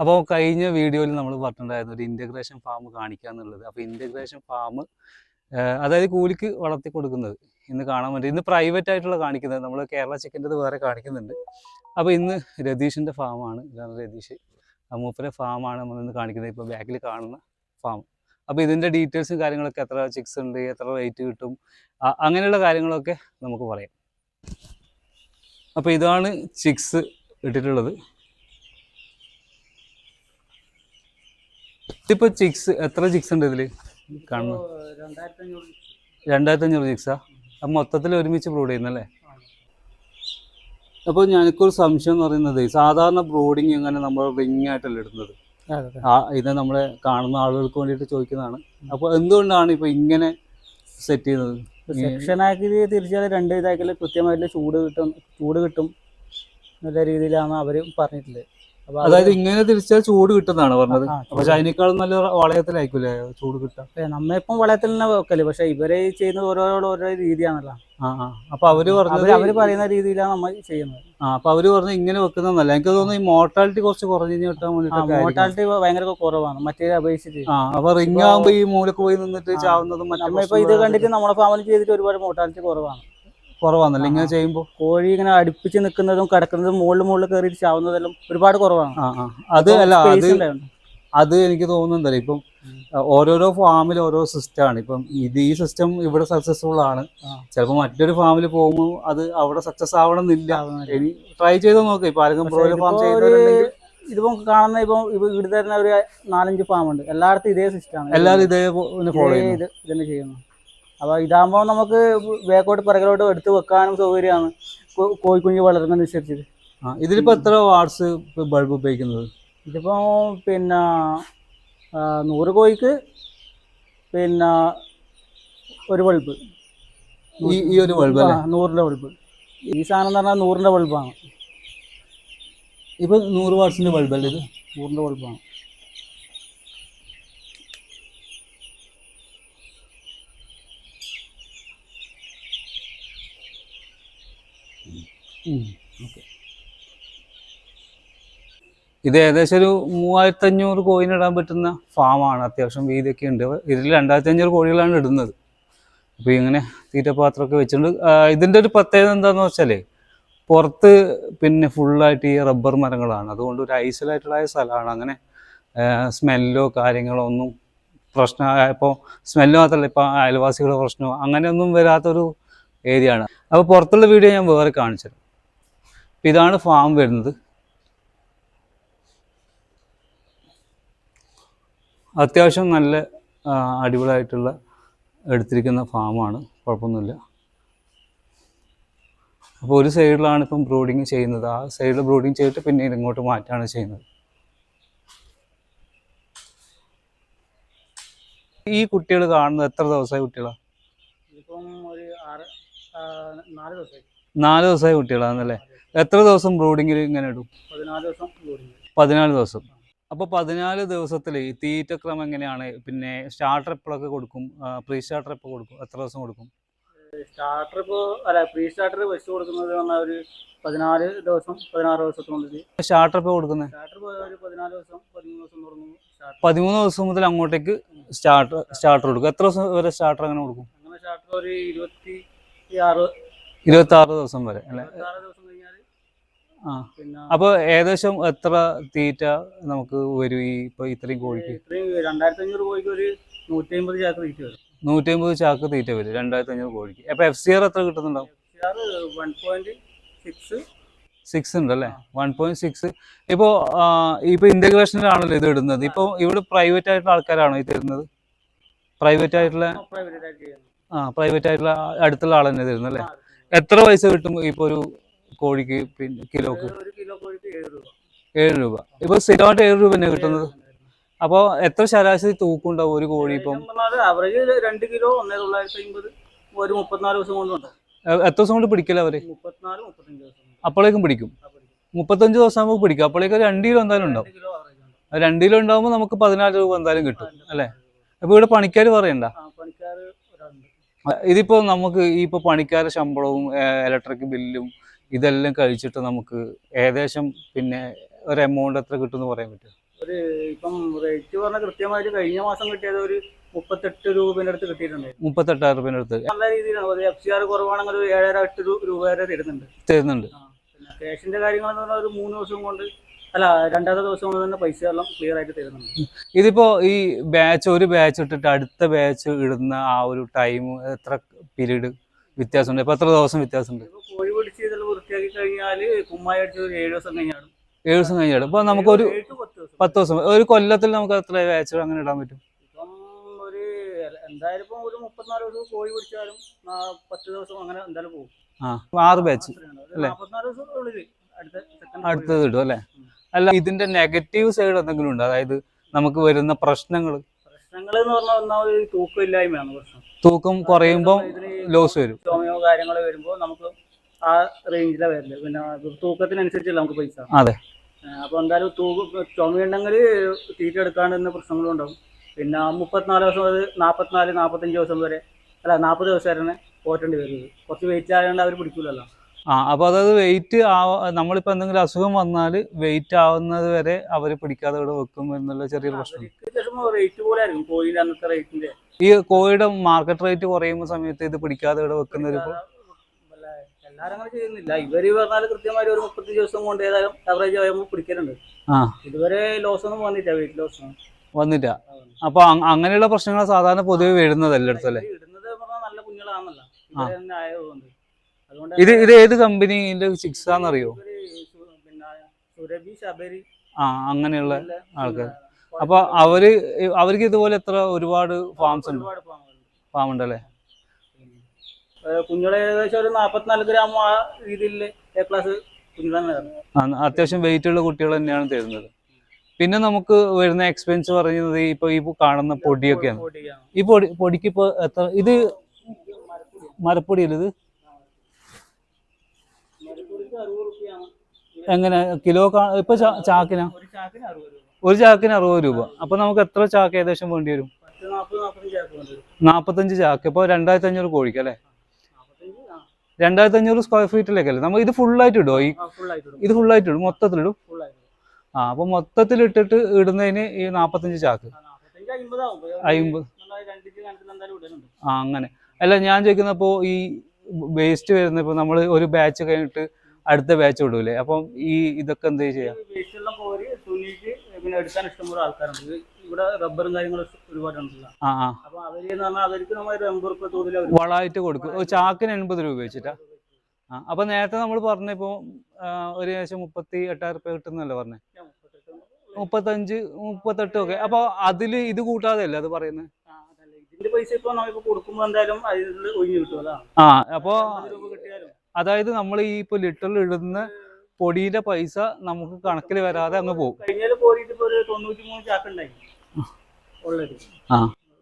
അപ്പോൾ കഴിഞ്ഞ വീഡിയോയിൽ നമ്മൾ പറഞ്ഞിട്ടുണ്ടായിരുന്നു ഒരു ഇന്റഗ്രേഷൻ ഫാം കാണിക്കുക എന്നുള്ളത്. അപ്പോൾ ഇന്റഗ്രേഷൻ ഫാം അതായത് കൂലിക്ക് വളർത്തി കൊടുക്കുന്നത്. ഇന്ന് കാണാൻ വേണ്ടി. ഇന്ന് പ്രൈവറ്റ് ആയിട്ടുള്ള കാണിക്കുന്നത്. നമ്മൾ കേരള ചിക്കന്റെത് വേറെ കാണിക്കുന്നുണ്ട്. അപ്പോൾ ഇന്ന് രതീഷിന്റെ ഫാമാണ് ഇതാണ് രതീഷ്. മൂപ്പരെ ഫാമാണ് നമ്മൾ ഇന്ന് കാണിക്കുന്നത്. ഇപ്പോൾ ബാക്കിൽ കാണുന്ന ഫാം അപ്പോൾ ഇതിന്റെ ഡീറ്റെയിൽസും കാര്യങ്ങളൊക്കെ എത്ര ചിക്സ് ഉണ്ട് എത്ര റേറ്റ് കിട്ടും അങ്ങനെയുള്ള കാര്യങ്ങളൊക്കെ നമുക്ക് പറയാം. അപ്പോൾ ഇതാണ് ചിക്സ് ഇട്ടിട്ടുള്ളത്. ഇതിപ്പോ ചിക്സ് എത്ര ചിക്സ് ഉണ്ട് ഇതിൽ? കാണുന്നു. രണ്ടായിരത്തി അഞ്ഞൂറ് ചിക്സാ അപ്പം മൊത്തത്തിൽ ഒരുമിച്ച് ബ്രൂഡ് ചെയ്യുന്നല്ലേ അപ്പോൾ ഞങ്ങൾക്കൊരു സംശയം എന്ന് പറയുന്നത് സാധാരണ ബ്രോഡിങ് എങ്ങനെ നമ്മൾ റിങ് ആയിട്ടല്ല ഇടുന്നത്? ആ ഇത് നമ്മളെ കാണുന്ന ആളുകൾക്ക് വേണ്ടിയിട്ട് ചോദിക്കുന്നതാണ്. അപ്പോൾ എന്തുകൊണ്ടാണ് ഇപ്പോൾ ഇങ്ങനെ സെറ്റ് ചെയ്യുന്നത്? സെക്ഷൻ ആക്കി തിരിച്ചാൽ രണ്ട് ഇതാക്കിയാൽ കൃത്യമായിട്ടുള്ള ചൂട് കിട്ടും ചൂട് കിട്ടും. നല്ല രീതിയിലാണ് അവർ പറഞ്ഞിട്ടുള്ളത് അതായത് ഇങ്ങനെ തിരിച്ചാൽ ചൂട് കിട്ടുന്നതാണ് പറഞ്ഞത്. പക്ഷെ അതിനേക്കാളും നല്ല വളയത്തിലായിരിക്കൂലേ ചൂട് കിട്ടുക നമ്മ നമ്മളിപ്പം വളയത്തിൽ തന്നെ വെക്കൽ. പക്ഷെ ഇവരെ ചെയ്യുന്നത് ഓരോരോ ഓരോ രീതിയാണല്ലോ. അപ്പൊ അവർ പറഞ്ഞത് അവർ പറയുന്ന രീതിയിലാണ് നമ്മൾ ചെയ്യുന്നത്. ആ അപ്പൊ അവർ പറഞ്ഞ ഇങ്ങനെ വെക്കുന്നതല്ല. എനിക്ക് തോന്നുന്നു ഈ മോർട്ടാലിറ്റി കുറച്ച് കുറഞ്ഞു കിട്ടാൻ വേണ്ടിട്ട് മോർട്ടാലിറ്റി ഭയങ്കര കുറവാണ്. മറ്റേ അപേക്ഷിച്ച്. ആ അപ്പൊ റിങ് ആകുമ്പോ ഈ മൂലക്ക് പോയി നിന്നിട്ട്. ചാവുന്നതും നമ്മളിപ്പോ ഇത് കണ്ടിട്ട് നമ്മുടെ ഫാമിലി ചെയ്തിട്ട് ഒരുപാട് മോർട്ടാലിറ്റി കുറവാണ്. കുറവാന്നല്ലേ? ഇങ്ങനെ ചെയ്യുമ്പോൾ ചെയ്യുമ്പോ കോഴി ഇങ്ങനെ അടുപ്പിച്ച് നിൽക്കുന്നതും കിടക്കുന്നതും മുകളിൽ മുകളിൽ കയറിയിട്ട് ചാവുന്നതെല്ലാം ഒരുപാട് കുറവാണ്. ആ ആ. അത് അല്ല അത് അത് എനിക്ക് തോന്നുന്നുണ്ടല്ലോ. ഇപ്പം ഓരോരോ ഫാമിൽ ഓരോ സിസ്റ്റം ആണ്. ഇപ്പം ഇത് ഈ സിസ്റ്റം ഇവിടെ സക്സസ്ഫുൾ ആണ്. ചിലപ്പോൾ മറ്റൊരു ഫാമിൽ പോകുമ്പോൾ അത് അവിടെ സക്സസ് ആവണം എന്നില്ല. ഇനി ട്രൈ ചെയ്ത് നോക്കാം. ഇപ്പൊ ആരെങ്കിലും ബ്രോയിലർ ഫാം ചെയ്തിട്ടുണ്ടെങ്കിൽ ഇതിപ്പോ കാണുന്ന ഇപ്പൊ ഇവിടെ തന്നെ ഒരു നാലഞ്ച് ഫാം ഉണ്ട്. എല്ലായിടത്തും ഇതേ സിസ്റ്റമാണ് എല്ലാവരും ഇതേ ഫോളോ ഇതന്നെ ചെയ്യുന്നു. അപ്പൊ ഇതാകുമ്പോൾ നമുക്ക് ബാക്കോട്ട് പിറകിലോട്ട് എടുത്ത് വെക്കാനും സൗകര്യമാണ്. കോഴിക്കുഞ്ഞ് വളരുന്നതനുസരിച്ചിട്ട് ആ ഇതിലിപ്പോ എത്ര വാട്സ് ബൾബ് ഉപയോഗിക്കുന്നത്? ഇതിപ്പോ പിന്നെ നൂറ് കോഴിക്ക് പിന്നെ ഒരു ബൾബ്. ഈ ഈ ഒരു ബൾബ് നൂറിന്റെ ബൾബ്. ഈ സാധനം എന്ന് പറഞ്ഞാൽ നൂറിന്റെ ബൾബാണ്. ഇപ്പം നൂറ് വാട്സിന്റെ ബൾബല്ലേ ഇത്? നൂറിന്റെ ബൾബാണ്. ഇത് ഏകദേശം ഒരു മൂവായിരത്തി അഞ്ഞൂറ് കോയിൻ ഇടാൻ പറ്റുന്ന ഫാമാണ്. അത്യാവശ്യം വീതിയൊക്കെ ഉണ്ട്. ഇതിൽ രണ്ടായിരത്തി അഞ്ഞൂറ് കോഴികളാണ് ഇടുന്നത്. അപ്പോൾ ഇങ്ങനെ തീറ്റപാത്രമൊക്കെ വെച്ചിട്ടുണ്ട്. ആ, ഇതിന്റെ ഒരു പ്രത്യേകത എന്താണെന്ന് വെച്ചാൽ പുറത്ത് പിന്നെ ഫുള്ളായിട്ട് ഈ റബ്ബർ മരങ്ങളാണ്. അതുകൊണ്ട് ഒരു ഐസൊലേറ്റഡായ സ്ഥലമാണ്. അങ്ങനെ സ്മെല്ലോ കാര്യങ്ങളോ ഒന്നും പ്രശ്നമായപ്പോൾ സ്മെല്ല് മാത്രമല്ല ഇപ്പോൾ അയൽവാസികളുടെ പ്രശ്നമോ അങ്ങനെയൊന്നും വരാത്തൊരു ഏരിയ ആണ്. അപ്പോൾ പുറത്തുള്ള വീഡിയോ ഞാൻ വേറെ കാണിച്ചത് ഇതാണ് ഫാം വരുന്നത്. അത്യാവശ്യം നല്ല അടിപൊളിയായിട്ടുള്ള എടുത്തിരിക്കുന്ന ഫാമാണ് കുഴപ്പമൊന്നുമില്ല. അപ്പോൾ ഒരു സൈഡിലാണ് ഇപ്പം ബ്രൂഡിങ് ചെയ്യുന്നത്. ആ സൈഡിൽ ബ്രൂഡിങ് ചെയ്തിട്ട് പിന്നീട് ഇങ്ങോട്ട് മാറ്റാണ് ചെയ്യുന്നത്. ഈ കുട്ടികൾ കാണുന്നത് എത്ര ദിവസമായ കുട്ടികളാണ് നാല് ദിവസമായ. കുട്ടികളാണെന്നല്ലേ എത്ര ദിവസം ബ്രൂഡിങ്ങിൽ ഇങ്ങനെ ഇടും? പതിനാല് ദിവസം അപ്പൊ പതിനാല് ദിവസം. അപ്പോൾ പതിനാല് ദിവസത്തിൽ ഈ തീറ്റക്രമം എങ്ങനെയാണ്? പിന്നെ സ്റ്റാർട്ടർ എപ്പോഴൊക്കെ കൊടുക്കും? പ്രീ സ്റ്റാർട്ടർ എപ്പോൾ കൊടുക്കും? എത്ര ദിവസം കൊടുക്കും? സ്റ്റാർട്ടർ ഇപ്പോൾ അല്ല പ്രീ സ്റ്റാർട്ടർ വെച്ച് കൊടുക്കുന്നത് പറഞ്ഞാൽ ഒരു പതിനാല് ദിവസം പതിനാറ് ദിവസത്തിനുള്ളിൽ. സ്റ്റാർട്ടർ ഇപ്പോൾ കൊടുക്കുന്നത് സ്റ്റാർട്ടർ ഒരു പതിനാല് ദിവസം പതിമൂന്ന് ദിവസം പതിമൂന്ന് ദിവസം മുതൽ അങ്ങോട്ടേക്ക് സ്റ്റാർട്ടർ സ്റ്റാർട്ടർ കൊടുക്കും. എത്ര ദിവസം വരെ സ്റ്റാർട്ടർ അങ്ങനെ കൊടുക്കും? അങ്ങനെ സ്റ്റാർട്ടർ ഒരു ഇരുപത്തി ആറ് ഇരുപത്തി ആറ് ദിവസം വരെ അല്ലേ? ആ. അപ്പോൾ ഏകദേശം എത്ര തീറ്റ നമുക്ക് വരും ഈ ഇപ്പൊ ഇത്രയും കോഴിക്ക്? ഇത്രയും രണ്ടായിരത്തി അഞ്ഞൂറ് കോഴിക്ക് ഒരു നൂറ്റി അമ്പത് ചാക്ക് തീറ്റ വരും. നൂറ്റി അമ്പത് ചാക്ക് തീറ്റ വരും രണ്ടായിരത്തി അഞ്ഞൂറ് കോഴിക്ക്. അപ്പൊ എഫ് സി ആർ എത്ര കിട്ടുന്നുണ്ടാവും? വൺ പോയിന്റ് സിക്സ് സിക്സ് ഉണ്ടല്ലേ വൺ പോയിന്റ് സിക്സ് ഇപ്പോൾ ഇപ്പോൾ ഇന്റഗ്രേഷനിലാണല്ലോ ഇത് ഇടുന്നത്. ഇപ്പൊ ഇവിടെ പ്രൈവറ്റ് ആയിട്ടുള്ള ആൾക്കാരാണോ ഇത് ഇടുന്നത്? പ്രൈവറ്റ് ആയിട്ടുള്ള ആ പ്രൈവറ്റ് ആയിട്ടുള്ള അടുത്തുള്ള ആൾ തന്നെ തരുന്നത് അല്ലേ? എത്ര പൈസ കിട്ടും ഇപ്പൊ ഒരു കോഴിക്ക് പിന്നെ കിലോക്ക്? ഏഴ് രൂപ. ഇപ്പൊ സ്ഥിരമായിട്ട് ഏഴ് രൂപ തന്നെ കിട്ടുന്നത്? അപ്പോ എത്ര ശരാശരി തൂക്കം ഉണ്ടാവും ഒരു കോഴി ഇപ്പം? ആവറേജ് രണ്ട് കിലോ ഒന്നേ തൊള്ളായിരത്തി അമ്പത് ഒരു മുപ്പത്തിനാല് ദിവസം കൊണ്ടുണ്ട് എത്ര ദിവസം കൊണ്ട് പിടിക്കല അവർ? മുപ്പത്തിനാല് മുപ്പത്തഞ്ച് ദിവസം. അപ്പോഴേക്കും പിടിക്കും. മുപ്പത്തഞ്ച് ദിവസം ആകുമ്പോൾ പിടിക്കും. അപ്പോഴേക്കും രണ്ട് കിലോ എന്തായാലും ഉണ്ടാവും. രണ്ട് കിലോ ഉണ്ടാവുമ്പോൾ നമുക്ക് പതിനാല് രൂപ എന്തായാലും കിട്ടും അല്ലേ? അപ്പൊ ഇവിടെ പണിക്കാർ പറയണ്ട ആ, പണിക്കാര് ഒരാളുണ്ട് ആ, ഇതിപ്പോ നമുക്ക് ഈ ഇപ്പൊ പണിക്കാര ശമ്പളവും ഇലക്ട്രിക് ബില്ലും ഇതെല്ലാം കഴിച്ചിട്ട് നമുക്ക് ഏകദേശം പിന്നെ ഒരു എമൗണ്ട് എത്ര കിട്ടും എന്ന് പറയാൻ പറ്റും ഒരു ഇപ്പം റേറ്റ് പറഞ്ഞ കൃത്യമായിട്ട് കഴിഞ്ഞ മാസം കിട്ടിയത് ഒരു മുപ്പത്തെട്ട് രൂപേന്റെ അടുത്ത് കിട്ടിയിട്ടുണ്ട്. മുപ്പത്തെട്ടായിരം രൂപേന്റെ അടുത്ത്. നല്ല രീതിയിലാണ്. എഫ് സി ആർ കുറവാണെങ്കിൽ ഒരു ഏഴര എട്ട് രൂപ വരെ തരുന്നുണ്ട്. തരുന്നുണ്ട്. ക്യാഷിന്റെ കാര്യങ്ങളെന്ന് പറഞ്ഞാൽ ഒരു മൂന്ന് ദിവസം കൊണ്ട് അല്ല രണ്ടാമത്തെ ദിവസം കൊണ്ട് തന്നെ പൈസ എല്ലാം ക്ലിയർ ആയിട്ട് തരുന്നുണ്ട്. ഇതിപ്പോ ഈ ബാച്ച് ഒരു ബാച്ച് ഇട്ടിട്ട് അടുത്ത ബാച്ച് ഇടുന്ന ആ ഒരു ടൈം എത്ര പീരീഡ് വ്യത്യാസമുണ്ട്? ഇപ്പൊ എത്ര ദിവസം വ്യത്യാസമുണ്ട്? കോഴി പിടിച്ച് വൃത്തിയാക്കി കഴിഞ്ഞാൽ കുമ്മായി അടിച്ച് ഒരു ഏഴ് ദിവസം കഴിഞ്ഞാണ് ഏഴ് ദിവസം കഴിഞ്ഞാൽ ഇപ്പൊ നമുക്കൊരു പത്ത് ദിവസം. ഒരു കൊല്ലത്തിൽ നമുക്ക് എത്ര ബാച്ച് അങ്ങനെ ഇടാൻ പറ്റും? എന്തായാലും ഇപ്പം ഒരു മുപ്പത്തിനാല് ദിവസം കോഴി പിടിച്ചാലും പത്ത് ദിവസം അങ്ങനെ എന്തായാലും പോകും. ആറ് ബാച്ച്? നാപ്പത്തിനാല് ദിവസം അടുത്തത് ഇടും അല്ലേ? അല്ല ഇതിന്റെ നെഗറ്റീവ് സൈഡ് എന്തെങ്കിലും ഉണ്ടോ? അതായത് നമുക്ക് വരുന്ന പ്രശ്നങ്ങൾ പ്രശ്നങ്ങൾ എന്ന് പറഞ്ഞാൽ ഒന്നാമത് തൂക്കമില്ലായ്മയാണ് പ്രശ്നം. തൂക്കം കുറയുമ്പോൾ ലോസ് വരും. ചുമയോ കാര്യങ്ങളോ വരുമ്പോൾ നമുക്ക് ആ റേഞ്ചിലാണ് വരില്ല പിന്നെ തൂക്കത്തിനനുസരിച്ചല്ല നമുക്ക് പൈസ. അതെ. അപ്പോൾ എന്തായാലും തൂക്ക ചുമയുണ്ടെങ്കിൽ തീറ്റ എടുക്കാണ്ട് തന്നെ പ്രശ്നങ്ങളും ഉണ്ടാവും. പിന്നെ മുപ്പത്തിനാല് ദിവസം അത് നാൽപ്പത്തിനാല് നാൽപ്പത്തഞ്ച് ദിവസം വരെ അല്ല നാൽപ്പത് ദിവസം വരെ പോറ്റേണ്ടി വരുന്നത്. കുറച്ച് വെയിറ്റ് ആയതുകൊണ്ട് അവർ പിടിക്കൂലല്ലോ. ആ അപ്പൊ അതായത് വെയിറ്റ് ആവ നമ്മളിപ്പോ എന്തെങ്കിലും അസുഖം വന്നാൽ വെയിറ്റ് ആവുന്നത് വരെ അവർ പിടിക്കാതെ ഇവിടെ വെക്കും എന്നുള്ള ചെറിയൊരു പ്രശ്നം. ഈ കോഴിയുടെ മാർക്കറ്റ് റേറ്റ് കുറയുന്ന സമയത്ത് ഇത് പിടിക്കാതെ ഇവിടെ വെക്കുന്ന ഒരു എല്ലാരും അങ്ങനെ ചെയ്യുന്നില്ല. ഇവർ പറഞ്ഞാൽ കൃത്യമായിട്ട് ഒരു മുപ്പത്തഞ്ച് ദിവസം കൊണ്ട് ഏതായാലും ആവറേജ് ആകുമ്പോൾ പിടിക്കലുണ്ട്. ആ. ഇതുവരെ ലോസ് ഒന്നും വെയിറ്റ് ലോസ് ഒന്നും. വന്നില്ല. അപ്പൊ അങ്ങനെയുള്ള പ്രശ്നങ്ങൾ സാധാരണ പൊതുവെ വരുന്നത് എല്ലായിടത്തും അല്ലേ നല്ല കുഞ്ഞുങ്ങളാണല്ലോ ഇത് ഇത് ഏത് കമ്പനിന്റെ സിക്സ് ആണെന്നറിയോ ആ അങ്ങനെയുള്ള ആൾക്കാർ അപ്പൊ അവർ അവർക്ക് ഇതുപോലെ എത്ര ഒരുപാട് ഫാംസ് ഉണ്ട്? ഫാം ഉണ്ടല്ലേ? കുഞ്ഞുങ്ങളെ ഏകദേശം ഒരു നാൽപ്പത്തിനാല് ഗ്രാം ആ രീതിയിൽ എ ക്ലാസ് അത്യാവശ്യം വെയിറ്റ് ഉള്ള കുട്ടികൾ തന്നെയാണ് തരുന്നത്. പിന്നെ നമുക്ക് വരുന്ന എക്സ്പെൻസ് പറയുന്നത് ഇപ്പൊ ഈ കാണുന്ന പൊടിയൊക്കെയാണ്. ഈ പൊടി പൊടിക്ക് ഇപ്പൊ എത്ര ഇത് മരപ്പൊടിയല്ലേ ഇത്? എങ്ങനെ? കിലോ ഇപ്പൊ ചാക്കിനാ? ഒരു ചാക്കിന് അറുപത് രൂപ. അപ്പൊ നമുക്ക് എത്ര ചാക്ക് ഏകദേശം വേണ്ടി വരും? നാപ്പത്തഞ്ച് ചാക്ക് ഇപ്പൊ രണ്ടായിരത്തി അഞ്ഞൂറ് കോഴിക്ക് അല്ലെ? രണ്ടായിരത്തി അഞ്ഞൂറ് സ്ക്വയർ ഫീറ്റിലേക്കല്ലേ നമ്മൾ ഇത് ഫുൾ ആയിട്ട് ഇടുമോ ഈ ഇത് ഫുൾ ആയിട്ട് ഇടും? മൊത്തത്തിൽ ഇടും? ഫുൾ ആയിട്ട് ആ അപ്പൊ മൊത്തത്തിൽ ഇട്ടിട്ട് ഇടുന്നതിന് ഈ നാപ്പത്തഞ്ച് ചാക്ക്. അയിമ്പത്. ആ അങ്ങനെ. അല്ല ഞാൻ ചോദിക്കുന്ന ഇപ്പോ ഈ വേസ്റ്റ് വരുന്ന ഇപ്പൊ നമ്മൾ ഒരു ബാച്ച് കഴിഞ്ഞിട്ട് അടുത്ത ബാച്ച് വിടൂലേ? അപ്പം ഈ ഇതൊക്കെ എന്ത് ചെയ്യാ? എടുക്കാൻ ഇഷ്ടംപോലെ ആൾക്കാരുണ്ട്. ഇവിടെ റബ്ബറും കാര്യങ്ങളും ഒരുപാടുണ്ടല്ലോ ആ ആ. അപ്പൊ അവർ എന്ന് പറഞ്ഞാൽ അവർക്ക് നമ്മൾ ഒരു എൺപത് റുപ്യ തോതിൽ വളമായിട്ട് കൊടുക്കും. ചാക്കിന് എൺപത് രൂപ വെച്ചിട്ടാ? ആ അപ്പൊ നേരത്തെ നമ്മൾ പറഞ്ഞപ്പോ ഇപ്പൊ ഒരു ഏകദേശം മുപ്പത്തി എട്ടായിരം റുപ്യ കിട്ടുന്നല്ലേ പറഞ്ഞേ? മുപ്പത്തഞ്ച് മുപ്പത്തെട്ട് ഒക്കെ. അപ്പൊ അതിൽ ഇത് കൂട്ടാതെ അല്ലേ അത് പറയുന്നത് ഇതിന്റെ പൈസ ഇപ്പൊ കൊടുക്കുമ്പോ എന്തായാലും അതിൽ ഒഴിഞ്ഞു കിട്ടും ആ അപ്പൊ രൂപ കിട്ടിയാലും. അതായത് നമ്മൾ ഈ ഇപ്പൊ ലിറ്ററിൽ ഇടുന്ന പൊടിയുടെ പൈസ നമുക്ക് കണക്കിൽ വരാതെ അങ്ങ് പോകും.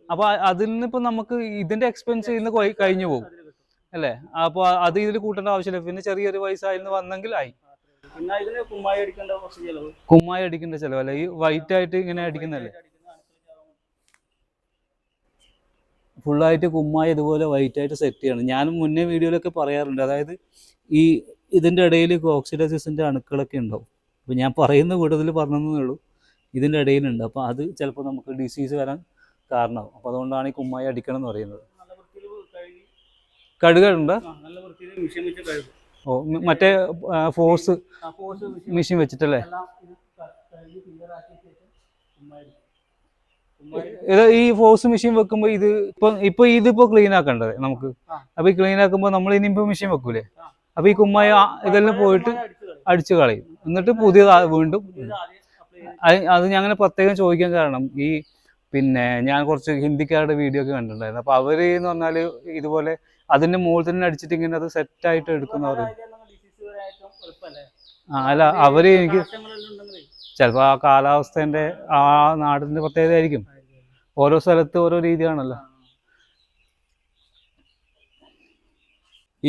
അപ്പൊ അതിൽ നിന്ന് ഇപ്പൊ നമുക്ക് ഇതിന്റെ എക്സ്പെൻസ് ഇന്ന് കഴിഞ്ഞു പോകും. അല്ലേ? അപ്പൊ അത് ഇതിൽ കൂട്ടേണ്ട ആവശ്യമില്ല. പിന്നെ ചെറിയൊരു പൈസ അതിൽ നിന്ന് വന്നെങ്കിൽ ആയി. കുമ്മായി അടിക്കേണ്ട ചെലവ്. കുമ്മായി അടിക്കേണ്ട ചെലവല്ലേ? ഈ വൈറ്റ് ആയിട്ട് ഇങ്ങനെ അടിക്കുന്നല്ലേ ഫുള്ളായിട്ട് കുമ്മായി ഇതുപോലെ വൈറ്റ് ആയിട്ട് സെറ്റ് ചെയ്യണം. ഞാനും മുന്നേ വീഡിയോയിലൊക്കെ പറയാറുണ്ട്. അതായത് ഈ ഇതിന്റെ ഇടയിൽ ഓക്സിഡൈസിന്റെ അണുക്കളൊക്കെ ഉണ്ടാവും. അപ്പോൾ ഞാൻ പറയുന്ന കൂടുതൽ പറഞ്ഞതേ ഉള്ളൂ. ഇതിന്റെ ഇടയിലുണ്ട്. അപ്പോൾ അത് ചിലപ്പോൾ നമുക്ക് ഡിസീസ് വരാൻ കാരണമാവും. അപ്പോൾ അതുകൊണ്ടാണ് ഈ കുമ്മായി അടിക്കണം എന്ന് പറയുന്നത്. നല്ല വൃത്തിയിൽ കഴുകി കടുകുണ്ട് നല്ല വൃത്തിയിൽ മിഷൻ വെച്ച് കഴുകും. ഓ മറ്റേ ഫോഴ്സ് മെഷീൻ വെച്ചിട്ടല്ലേ. കുമ്മായി ഇത് ഈ ഫോഴ്സ് മെഷീൻ വെക്കുമ്പോ ഇത് ഇപ്പൊ ഇപ്പൊ ഇതിപ്പോ ക്ലീൻ ആക്കണ്ടത് നമുക്ക്. അപ്പൊ ഈ ക്ലീൻ ആക്കുമ്പോ നമ്മൾ ഇനിയിപ്പോ മെഷീൻ വെക്കൂലേ. അപ്പൊ ഈ കുമ്മായ ഇതെല്ലാം പോയിട്ട് അടിച്ചു കളയും. എന്നിട്ട് പുതിയത് വീണ്ടും അത് ഞാൻ അങ്ങനെ പ്രത്യേകം ചോദിക്കാൻ കാരണം ഈ പിന്നെ ഞാൻ കുറച്ച് ഹിന്ദിക്കാരുടെ വീഡിയോ ഒക്കെ കണ്ടിട്ടുണ്ടായിരുന്നു. അപ്പൊ അവർ എന്ന് പറഞ്ഞാൽ ഇതുപോലെ അതിന്റെ മുകളിൽ തന്നെ അടിച്ചിട്ട് ഇങ്ങനെ അത് സെറ്റ് ആയിട്ട് എടുക്കുന്നവർ? ആ അല്ല അവർ എനിക്ക് ഉണ്ടെങ്കിലേ ആ കാലാവസ്ഥേന്റെ ആ നാടിന്റെ പ്രത്യേകത ആയിരിക്കും ഓരോ സ്ഥലത്ത് ഓരോ രീതിയാണല്ലോ.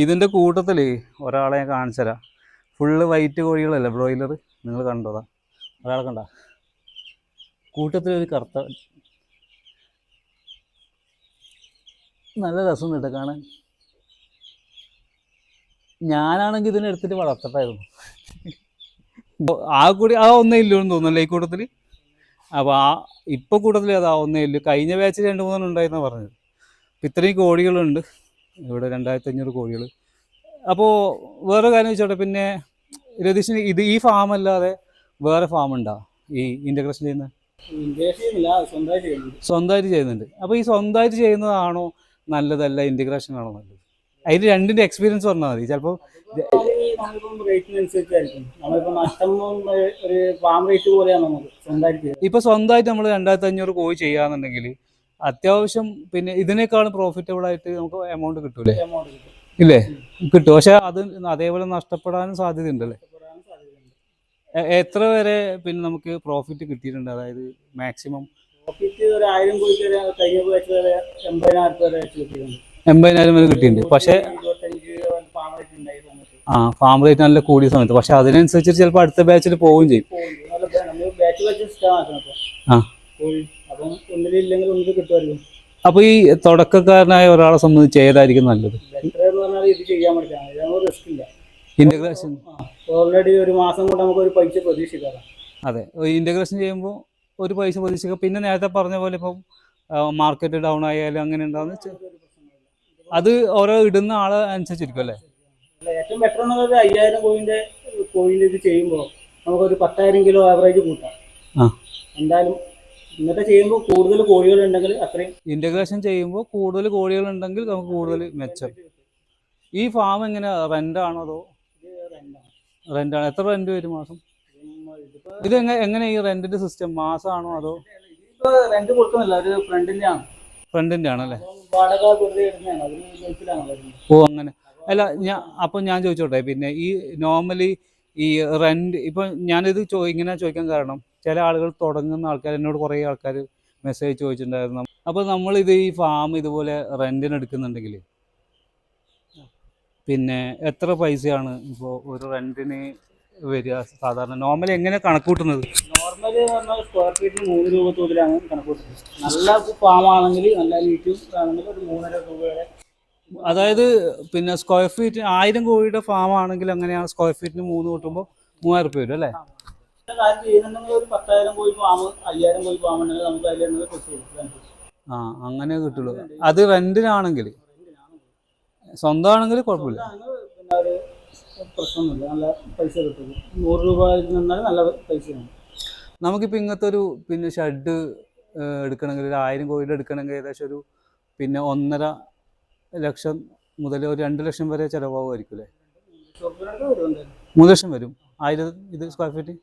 ഇതിന്റെ കൂട്ടത്തിൽ ഒരാളെ ഞാൻ കാണിച്ചുതരാം ഫുള്ള് വൈറ്റ് കോഴികളല്ലേ ബ്രോയിലർ നിങ്ങൾ കണ്ടതാ ഒരാളെ കണ്ട? കൂട്ടത്തിൽ ഒരു കറുത്ത നല്ല രസം കേട്ടോ കാണാൻ. ഞാനാണെങ്കിൽ ഇതിനെ എടുത്തിട്ട് വളർത്തട്ടായിരുന്നു. ആ കൂടി ആ ഒന്നേ ഇല്ലു എന്ന് തോന്നുന്നല്ലേ ഈ കൂട്ടത്തിൽ? അപ്പോൾ ആ ഇപ്പോൾ അത് ആ ഒന്നേ ഇല്ലു. കഴിഞ്ഞ ബാച്ചിൽ രണ്ട് മൂന്നെണ്ണം ഉണ്ടായിരുന്ന പറഞ്ഞത്. അപ്പം ഇത്രയും കോഴികളുണ്ട് ഇവിടെ രണ്ടായിരത്തി അഞ്ഞൂറ് കോഴികൾ അപ്പോൾ വേറെ കാര്യം വെച്ചോട്ടെ പിന്നെ രതീഷിന് ഇത് ഈ ഫാം അല്ലാതെ വേറെ ഫാം ഉണ്ടോ ഈ ഇന്റഗ്രേഷൻ ചെയ്യുന്ന? സ്വന്തമായിട്ട് ചെയ്യുന്നുണ്ട്. അപ്പോൾ ഈ സ്വന്തമായിട്ട് ചെയ്യുന്നതാണോ നല്ലതല്ല ഇന്റഗ്രേഷൻ ആണോ നല്ലത്? അതിന് രണ്ടിന്റെ എക്സ്പീരിയൻസ് പറഞ്ഞാൽ മതി. ചിലപ്പോൾ ഇപ്പൊ സ്വന്തമായിട്ട് നമ്മൾ രണ്ടായിരത്തി അഞ്ഞൂറ് കോഴി ചെയ്യാന്നുണ്ടെങ്കിൽ അത്യാവശ്യം പിന്നെ ഇതിനേക്കാളും പ്രോഫിറ്റബിൾ ആയിട്ട് നമുക്ക് എമൗണ്ട് കിട്ടൂലേ? ഇല്ലേ? കിട്ടും. പക്ഷെ അത് അതേപോലെ നഷ്ടപ്പെടാനും സാധ്യത ഉണ്ടല്ലേ എത്ര വരെ പിന്നെ നമുക്ക് പ്രോഫിറ്റ് കിട്ടിയിട്ടുണ്ട്? അതായത് മാക്സിമം പ്രോഫിറ്റ് ഒരു ആയിരം വരെ കഴിഞ്ഞ വരെ എൺപതിനായിരം രൂപ വരെ വെച്ച് കിട്ടിയിട്ടുണ്ട്. എൺപതിനായിരം വരെ കിട്ടിയിട്ടുണ്ട്. പക്ഷേ ആ ഫാം റേറ്റ് നല്ല കൂടിയ സമയത്ത്. പക്ഷെ അതിനനുസരിച്ച് ചിലപ്പോൾ അടുത്ത ബാച്ചിൽ പോവുകയും ചെയ്യും. അപ്പം ഈ തുടക്കക്കാരനായ ഒരാളെ സംബന്ധിച്ച് ഏതായിരിക്കും നല്ലത്? ഇന്റഗ്രേഷൻ ഓൾറെഡി ഒരു മാസം കൊണ്ട് നമുക്ക് ഒരു പൈസ പ്രതീക്ഷിക്കാം. അതെ ഇന്റഗ്രേഷൻ ചെയ്യുമ്പോൾ ഒരു പൈസ പ്രതീക്ഷിക്കാം പിന്നെ നേരത്തെ പറഞ്ഞ പോലെ ഇപ്പം മാർക്കറ്റ് ഡൗൺ ആയാലും അങ്ങനെ ഉണ്ടാവുന്ന അത് ഓരോ ഇടുന്ന ആളെ അനുസരിച്ചിരിക്കും അല്ലേ? ഏറ്റവും ബെറ്റർ എന്നുള്ളത് അയ്യായിരം കോഴിന്റെ കോഴിന്റെ ഇത് ചെയ്യുമ്പോൾ നമുക്കൊരു പത്തായിരം കിലോ ആവറേജ് കൂട്ടാം. എന്തായാലും ഇന്നത്തെ ചെയ്യുമ്പോൾ കൂടുതൽ കോഴികൾ ഉണ്ടെങ്കിൽ അത്രയും ഇന്റഗ്രേഷൻ ചെയ്യുമ്പോൾ കൂടുതൽ കോഴികൾ ഉണ്ടെങ്കിൽ നമുക്ക് കൂടുതൽ മെച്ചം. ഈ ഫാം എങ്ങനെ? റെന്റ് ആണോ അതോ റെന്റ് ആണ്? എത്ര റെന്റ് വരും മാസം? ഇത് എങ്ങനെ ഈ റെന്റിന്റെ സിസ്റ്റം മാസമാണോ അതോ? റെന്റ് കൊടുക്കുന്നില്ല ഒരു ഫ്രണ്ടിന്റെ ആണ് ഫ്രണ്ടിന്റെ ആണല്ലേ? ഓ അങ്ങനെ. അല്ല ഞാൻ അപ്പൊ ഞാൻ ചോദിച്ചോട്ടെ പിന്നെ ഈ നോർമലി ഈ റെന്റ് ഇപ്പൊ ഞാനിത് ചോ ഇങ്ങനെ ചോദിക്കാൻ കാരണം ചില ആളുകൾ തുടങ്ങുന്ന ആൾക്കാർ എന്നോട് കുറേ ആൾക്കാർ മെസ്സേജ് ചോദിച്ചിട്ടുണ്ടായിരുന്നു. അപ്പോൾ ഇത് ഈ ഫാം ഇതുപോലെ റെന്റിന് എടുക്കുന്നുണ്ടെങ്കിൽ പിന്നെ എത്ര പൈസയാണ് ഇപ്പോൾ ഒരു റെന്റിന് വരിക സാധാരണ നോർമലി എങ്ങനെ കണക്കൂട്ടുന്നത്? നോർമലി പറഞ്ഞാൽ സ്ക്വയർ ഫീറ്റിന് മൂന്ന് രൂപ തോതിലാണ് കണക്കൂട്ടുന്നത്. നല്ല ഫാം ആണെങ്കിൽ നല്ല ലീറ്റും ആണെങ്കിൽ ഒരു മൂന്നര രൂപ വരെ അതായത് പിന്നെ സ്ക്വയർ ഫീറ്റ് ആയിരം കോഴിയുടെ ഫാം ആണെങ്കിൽ അങ്ങനെയാണ് സ്ക്വയർ ഫീറ്റിന് മൂന്ന് കൂട്ടുമ്പോൾ മൂവായിരം റുപ്യ വരും അല്ലേ? ചില കാര്യം ചെയ്യുന്നുണ്ടെങ്കിൽ ഒരു പത്തായിരം കോഴി ഫാം അയ്യായിരം കോഴി ഫാം ഉണ്ടെങ്കിൽ നമുക്ക് അതിൽ നിന്ന് കിട്ടും ആ അങ്ങനെ കിട്ടുള്ളൂ. അത് റെന്റിനാണെങ്കിൽ സ്വന്തമാണെങ്കിൽ കുഴപ്പമില്ല. പ്രശ്നമൊന്നുമില്ല. നല്ല പൈസ കിട്ടും. നൂറ് രൂപ നിന്നാൽ നല്ല പൈസയാണ്. നമുക്കിപ്പോൾ ഇങ്ങനത്തെ ഒരു പിന്നെ ഷെഡ് എടുക്കണമെങ്കിൽ ഒരു ആയിരം കോഴിയുടെ എടുക്കണമെങ്കിൽ ഏകദേശം ഒരു പിന്നെ ഒന്നര ലക്ഷം മുതൽ ഒരു രണ്ട് ലക്ഷം വരെ ചിലവാകുമായിരിക്കും അല്ലേ? മൂന്ന് ലക്ഷം വരും. ആയിരം ഇത് സ്ക്വയർ ഫീറ്റ്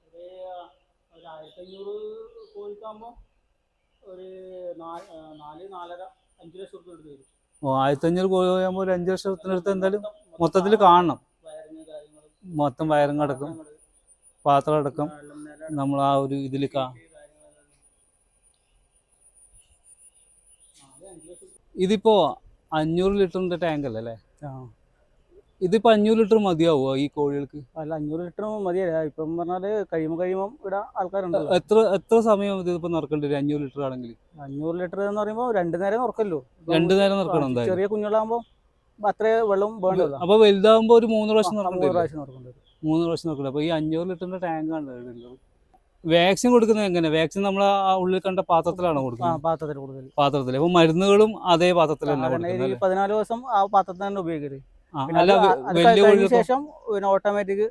ഓ ആയിരത്തഞ്ഞൂറ് കോഴി ആകുമ്പോൾ ഒരു അഞ്ച് ലക്ഷത്തിനടുത്ത് എന്തായാലും മൊത്തത്തിൽ കാണണം. മൊത്തം വയറും കിടക്കും. പാത്രം അടക്കം നമ്മൾ ആ ഒരു ഇതിൽ കാ ഇതിപ്പോ അഞ്ഞൂറ് ലിറ്ററിന്റെ ടാങ്ക് അല്ലേ? അല്ലേ ഇതിപ്പോ അഞ്ഞൂറ് ലിറ്റർ മതിയാവോ ഈ കോഴികൾക്ക്? അല്ല അഞ്ഞൂറ് ലിറ്റർ മതിയല്ല? ഇപ്പം പറഞ്ഞാൽ കഴിയുമ്പോൾ കഴിയുമ്പോൾ ഇവിടെ ആൾക്കാരുണ്ട് എത്ര എത്ര സമയം ഇതിപ്പോ നടക്കേണ്ടി വരും അഞ്ഞൂറ് ലിറ്റർ ആണെങ്കിൽ അഞ്ഞൂറ് ലിറ്റർ എന്ന് പറയുമ്പോൾ രണ്ടു നേരം നിറക്കല്ലോ. രണ്ടു നേരം നിറക്കണം ചെറിയ കുഞ്ഞുങ്ങളാകുമ്പോൾ അത്രേ വെള്ളം വേണ്ടല്ലോ അപ്പൊ വലുതാവുമ്പോ ഒരു മൂന്ന് പ്രാവശ്യം മൂന്ന് പ്രാവശ്യം നോക്കണ്ട വരും. മൂന്ന് പ്രാവശ്യം നടക്കണം അപ്പൊ ഈ അഞ്ഞൂറ് ലിറ്ററിന്റെ ടാങ്ക് ആണ് വാക്സിൻ കൊടുക്കുന്നത് എങ്ങനെ? വാക്സിൻ നമ്മൾ ആ ഉള്ളിൽ കണ്ട പാത്രത്തിലാണ് ആ കൊടുക്കുന്നത് പാത്രത്തിൽ കൂടുതൽ പാത്രത്തിൽ അപ്പൊ മരുന്നുകളും അതേ പാത്രത്തിൽ തന്നെ പതിനാല് ദിവസം ആ പാത്രത്തിൽ തന്നെ ഉപയോഗിക്കരുത് ആ, പിന്നെ അല്ല അത് വെ- അത് വലിയ കഴിഞ്ഞ കോഴികൾക്ക് ശേഷം പിന്നെ ഓട്ടോമാറ്റിക്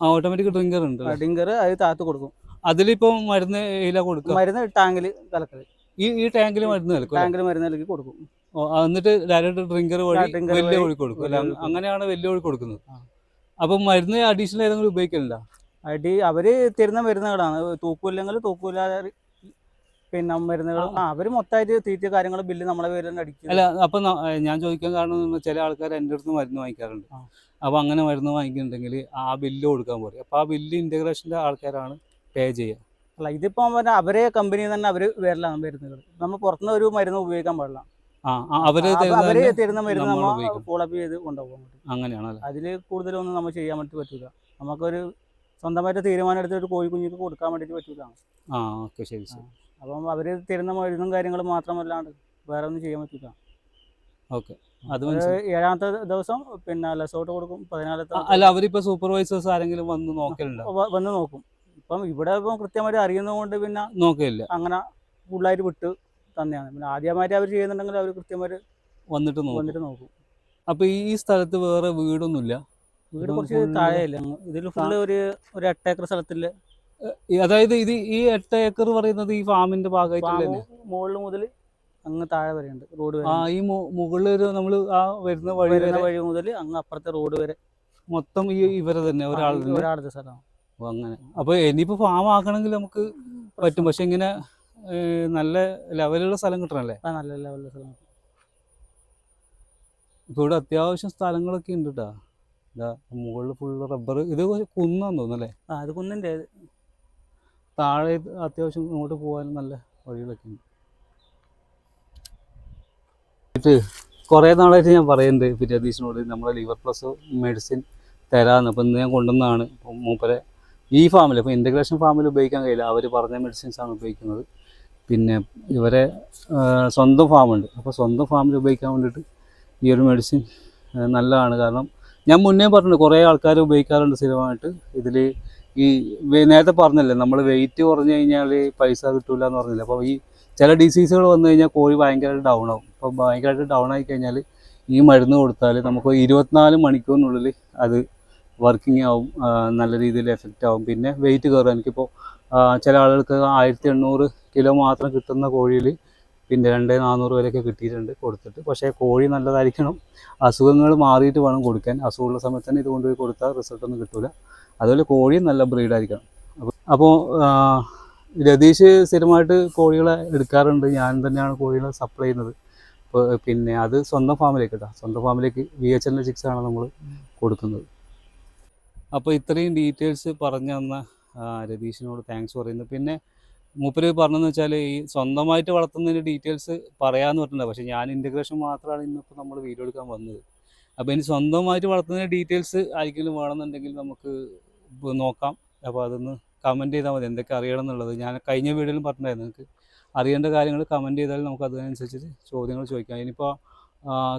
ഓട്ടോമാറ്റിക് ഡ്രിങ്കർ ഉണ്ട് അല്ലേ? ഡ്രിങ്കർ അത് താത്ത് കൊടുക്കും. അതിലിപ്പോ മരുന്ന് ഇല കൊടുക്കും? മരുന്ന് ടാങ്കിൽ കലക്കൽ. ഈ ഈ ടാങ്കിൽ മരുന്ന് അല്ലേ? ടാങ്കിൽ മരുന്ന് നൽകി കൊടുക്കും. ആ, എന്നിട്ട് ഡയറക്റ്റ് ഡ്രിങ്കർ വഴി വലിയ വഴി കൊടുക്കും. അല്ല അങ്ങനെയാണ് വലിയ ഒഴി കൊടുക്കുന്നത്. അപ്പം മരുന്ന് അഡീഷണൽ ഏതെങ്കിലും ഉപയോഗിക്കലില്ല? അടി അവർ തരുന്ന മരുന്നുകളാണ്. തൂക്കൂല്ലെങ്കിൽ തൂക്കൂലാതെ പിന്നെ മരുന്നുകൾ അവർ മൊത്തമായിട്ട് തീറ്റ കാര്യങ്ങൾ ബില്ല് നമ്മളെ പേരിൽ അടിക്കും. അല്ല അപ്പൊ ഞാൻ ചോദിക്കാൻ കാരണം ചില ആൾക്കാർ എന്റെ അടുത്ത് മരുന്ന് വാങ്ങിക്കാറുണ്ട്. അപ്പൊ അങ്ങനെ മരുന്ന് വാങ്ങിക്കുന്നുണ്ടെങ്കിൽ ആ ബില്ല് കൊടുക്കാൻ പറയും. അപ്പൊ ആ ബില്ല് ഇന്റഗ്രേഷന്റെ ആൾക്കാരാണ് പേ ചെയ്യുക. അല്ല ഇതിപ്പോ അവരെ കമ്പനി തന്നെ അവർ വരലാണ് മരുന്നുകൾ നമ്മൾ പുറത്തുനിന്ന് ഒരു മരുന്ന് ഉപയോഗിക്കാൻ പാടില്ല. അവർ അവർ തന്നെ തരുന്ന മരുന്ന് നമ്മൾ നമ്മൾ ചെയ്ത് കൊണ്ടുപോകാൻ പറ്റും അങ്ങനെയാണല്ലേ അതിൽ കൂടുതലൊന്നും നമ്മൾ ചെയ്യാൻ വേണ്ടി പറ്റൂല. നമുക്കൊരു സ്വന്തമായിട്ട് തീരുമാനം എടുത്ത് ഒരു കോഴി കുഞ്ഞിക്ക് കൊടുക്കാൻ വേണ്ടിയിട്ട് പറ്റൂല ആ ഓക്കെ ശരി ശരി. അപ്പം അവർ തരുന്ന മരുന്നും കാര്യങ്ങളും മാത്രമല്ലാണ്ട് വേറെ ഒന്നും ചെയ്യാൻ പറ്റൂല. ഓക്കെ അത് ഏഴാമത്തെ ദിവസം പിന്നെ ലസോട്ട് കൊടുക്കും പതിനാലത്തെ അല്ല അവരിപ്പോ സൂപ്പർവൈസേഴ്സ് ആരെങ്കിലും വന്ന് നോക്കലുണ്ടോ? വന്ന് നോക്കും. ഇപ്പം ഇവിടെ ഇപ്പം കൃത്യമായിട്ട് അറിയുന്നത് കൊണ്ട് പിന്നെ നോക്കില്ല അങ്ങനെ ഫുള്ളായിട്ട് വിട്ട് തന്നെയാണ്. പിന്നെ ആദ്യമായിട്ട് അവർ ചെയ്യുന്നുണ്ടെങ്കിൽ അവർ കൃത്യമായിട്ട് വന്നിട്ട് നോക്കും. വന്നിട്ട് നോക്കും. അപ്പൊ ഈ സ്ഥലത്ത് വേറെ വീടൊന്നുമില്ല? വീട് കുറച്ച് താഴെയല്ല? ഇതിൽ ഫുള്ള് ഒരു ഒരു എട്ട് ഏക്കർ സ്ഥലത്തിൽ അതായത് ഇത് ഈ എട്ട് ഏക്കർ പറയുന്നത് ഈ ഫാമിന്റെ ഭാഗമായിട്ട് മുകളിൽ മുതൽ അങ്ങ് താഴെ വരെ ഉണ്ട് റോഡ് ആ ഈ മുകളിൽ ഒരു നമ്മൾ ആ വരുന്ന വഴി വരുന്ന വരെ വഴി മുതൽ അങ്ങ് അപ്പുറത്തെ റോഡ് വരെ. മൊത്തം ഈ ഇവരെ തന്നെ ഒരാളുടെ ഒരാളുടെ സ്ഥലമാണ്. അങ്ങനെ. അപ്പൊ ഇനിയിപ്പോ ഫാം ആക്കണമെങ്കിൽ നമുക്ക് പറ്റും. പക്ഷെ ഇങ്ങനെ നല്ല ലെവലുള്ള സ്ഥലം കിട്ടണല്ലേ? ആ നല്ല ലെവലുള്ള സ്ഥലം ഇപ്പൊ ഇവിടെ അത്യാവശ്യം സ്ഥലങ്ങളൊക്കെ ഉണ്ട് കേട്ടാ ഇതാ മുകളിൽ ഫുള്ള് റബ്ബർ ഇത് കുന്നാന്ന് തോന്നുന്നല്ലേ? ആ അത് കുന്നിന്റെ താഴെ അത്യാവശ്യം ഇങ്ങോട്ട് പോകാൻ നല്ല വഴികളൊക്കെ ഉണ്ട്. ഇത് കുറേ നാളായിട്ട് ഞാൻ പറയുന്നുണ്ട് ഇപ്പം രതീഷിനോട് നമ്മളെ ലിവർ പ്ലസ് മെഡിസിൻ തരാമെന്ന് അപ്പം ഇന്ന് ഞാൻ കൊണ്ടുവന്നതാണ്. മൂപ്പരെ ഈ ഫാമിൽ അപ്പോൾ ഇന്റഗ്രേഷൻ ഫാമിൽ ഉപയോഗിക്കാൻ കഴിയില്ല. അവർ പറഞ്ഞ മെഡിസിൻസ് ആണ് ഉപയോഗിക്കുന്നത്. പിന്നെ ഇവരെ സ്വന്തം ഫാമുണ്ട്. അപ്പോൾ സ്വന്തം ഫാമിൽ ഉപയോഗിക്കാൻ വേണ്ടിയിട്ട് ഈ ഒരു മെഡിസിൻ നല്ലതാണ്. കാരണം ഞാൻ മുന്നേ പറഞ്ഞിട്ടുണ്ട് കുറേ ആൾക്കാർ ഉപയോഗിക്കാറുണ്ട് സ്ഥിരമായിട്ട്. ഇതിൽ ഈ നേരത്തെ പറഞ്ഞല്ലേ നമ്മൾ വെയിറ്റ് കുറഞ്ഞു കഴിഞ്ഞാൽ പൈസ കിട്ടൂല എന്ന് പറഞ്ഞില്ല. അപ്പോൾ ഈ ചില ഡിസീസുകൾ വന്നു കഴിഞ്ഞാൽ കോഴി ഭയങ്കരമായിട്ട് ഡൗൺ ആവും. അപ്പോൾ ഭയങ്കരമായിട്ട് ഡൗൺ ആയി കഴിഞ്ഞാൽ ഈ മരുന്ന് കൊടുത്താൽ നമുക്ക് ഇരുപത്തിനാല് മണിക്കൂറിനുള്ളിൽ അത് വർക്കിംഗ് ആവും നല്ല രീതിയിൽ എഫക്റ്റ് ആവും. പിന്നെ വെയിറ്റ് കയറും എനിക്കിപ്പോൾ ചില ആളുകൾക്ക് ആയിരത്തി എണ്ണൂറ് കിലോ മാത്രം കിട്ടുന്ന കോഴിയിൽ പിന്നെ രണ്ട് നാനൂറ് വരെയൊക്കെ കിട്ടിയിട്ടുണ്ട് കൊടുത്തിട്ട്. പക്ഷേ കോഴി നല്ലതായിരിക്കണം. അസുഖങ്ങൾ മാറിയിട്ട് വേണം കൊടുക്കാൻ. അസുഖമുള്ള സമയത്ത് തന്നെ ഇത് കൊണ്ടുപോയി കൊടുത്താൽ റിസൾട്ടൊന്നും കിട്ടില്ല അതുപോലെ കോഴിയും നല്ല ബ്രീഡായിരിക്കണം അപ്പോൾ രതീഷ് സ്ഥിരമായിട്ട് കോഴികളെ എടുക്കാറുണ്ട്. ഞാൻ തന്നെയാണ് കോഴികളെ സപ്ലൈ ചെയ്യുന്നത്. പിന്നെ അത് സ്വന്തം ഫാമിലേക്ക് കേട്ടോ സ്വന്തം ഫാമിലേക്ക് വി എച്ച് എൽ ചിക്സ് ആണ് നമ്മൾ കൊടുക്കുന്നത്. അപ്പോൾ ഇത്രയും ഡീറ്റെയിൽസ് പറഞ്ഞു തന്ന രതീഷിനോട് താങ്ക്സ് പറയുന്നു. പിന്നെ മൂപ്പര് പറഞ്ഞതെന്ന് വെച്ചാൽ ഈ സ്വന്തമായിട്ട് വളർത്തുന്നതിന്റെ ഡീറ്റെയിൽസ് പറയാമെന്ന് പറഞ്ഞിട്ടുണ്ട്. പക്ഷേ ഞാൻ ഇന്റഗ്രേഷൻ മാത്രമാണ് ഇന്നിപ്പോൾ നമ്മൾ വീഡിയോ എടുക്കാൻ വന്നത്. അപ്പോൾ ഇനി സ്വന്തമായിട്ട് വളർത്തുന്നതിന്റെ ഡീറ്റെയിൽസ് ആയിരിക്കും വേണമെന്നുണ്ടെങ്കിൽ നമുക്ക് നോക്കാം. അപ്പോൾ അതൊന്ന് കമന്റ് ചെയ്താൽ മതി. എന്തൊക്കെ അറിയണം എന്നുള്ളത്. ഞാൻ കഴിഞ്ഞ വീഡിയോയിലും പറഞ്ഞിട്ടുണ്ടായിരുന്നു. നിങ്ങൾക്ക് അറിയേണ്ട കാര്യങ്ങൾ കമന്റ് ചെയ്താൽ നമുക്ക് അതിനനുസരിച്ച് ചോദ്യങ്ങൾ ചോദിക്കാം. ഇനിയിപ്പോൾ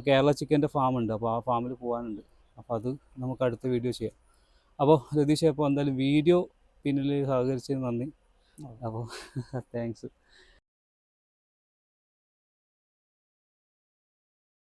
കേരള ചിക്കന്റെ ഉണ്ട്. അപ്പോൾ ആ ഫാമിൽ പോകാനുണ്ട് അപ്പോൾ അത് നമുക്ക് അടുത്ത വീഡിയോ ചെയ്യാം. അപ്പോൾ രതീഷ് അപ്പോൾ എന്തായാലും വീഡിയോ പിന്നിൽ സഹകരിച്ചതിന് നന്ദി. അപ്പോൾ താങ്ക്സ്